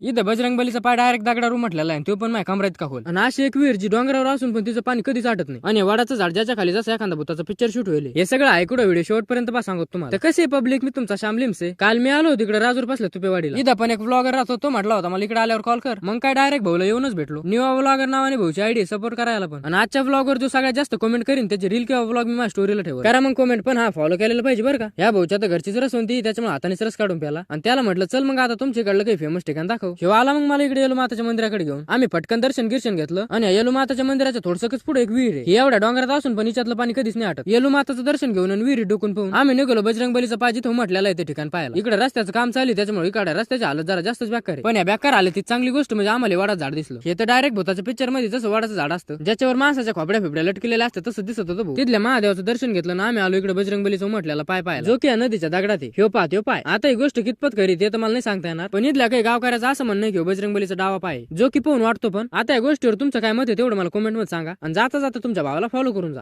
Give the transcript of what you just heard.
इथं बजरंगबलीचा पाय डायरेक्ट दगडावर उमटलेला आहे तो पण माझ्या कमरात का खोल आणि अशी एक विहीर जी डोंगरावर असून पण तिचं पाणी कधीच आटत नाही. आणि वडाचं झाड ज्याच्या खाली जसं एखादा भूताचा पिक्चर शूट होईल. हे सगळं ऐकून व्हिडिओ शेवटपर्यंत पा सांगतो तुम्हाला. तर कसे पब्लिक मी तुमचा श्याम लिमसे. काल मी आलो तिकडे राजूर पासलं तुपेवाडीला. इथं पण एक ब्लॉगर राहतो तो म्हटला होता मला इकडे आल्यावर कॉल कर. मग काय डायरेक्ट भाऊला येऊनच भेटलो. न्यू ब्लॉगर नावाने भाऊची आयडी सपोर्ट करायला पण. आणि आजच्या ब्लॉगवर जो सगळ्यात जास्त कमेंट करीन त्याची रील किंवा ब्लॉग मी माझ्या स्टोरीला ठेव करा मग कमेंट पण हा फॉलो केलेलं पाहिजे बरं का. या भाऊच्या तर घरचीच रस होती त्याच्यामुळे हाताने रस काढून प्याला. आणि त्याला म्हटलं चल मग आता तुमच्याकडलं काही फेमस ठिकाण दाखव. शिवा आला मग मला इकडे येलो माताच्या मंदिराकडे घेऊन. आम्ही पटकन दर्शन गिर्शन घेतलं आणि येलो माताच्या मंदिराच्या थोडसकच पुढे एक विहीर आहे. एवढ्या डोंगरात असून पण हिच्यातलं पाणी कधीच नाही आटत. येलो माताचं दर्शन घेऊन आणि विहिरी डोकून पाहून आम्ही निघालो बजरंग बलीचा पाय तो म्हटलेला आहे ते ठिकाण पाहायला. इकडे रस्त्याचं काम चालू त्याच्यामुळे इकडे रस्त्याची हालत जरा जास्तच बेकार आहे. पण या बेकार आले ती चांगली गोष्ट म्हणजे आम्हाला वाडा झाड दिसलं. हे तर डायरेक्ट भूताच्या पिक्चरमध्ये जसं वाडाचं झाड असतं ज्याच्यावर माणसाच्या खोपड्या फिबड्या लटकेलेल्या असतं तसं दिसत होतं तिथल्या महादेवाचं दर्शन घेतलं ना आम्ही आलो इकडे बजरंग बलीचं म्हटलेला पाय पाय जो की नदीच्या दगडात हे ह्यो पाय त्यो पाय. आता ही गोष्ट कितपत करी ते तर मला नाही सांगता येणार. पण इथल्या काही गावकऱ्याचा असं म्हणणं आहे की बजरंग बलीचा डावा पाय जो की पोहून वाटतो पण आता या गोष्टीवर तुमचं काय मत आहे तेवढं मला कमेंटमध्ये सांगा. आणि जाता जाता तुमच्या भावाला फॉलो करून जा.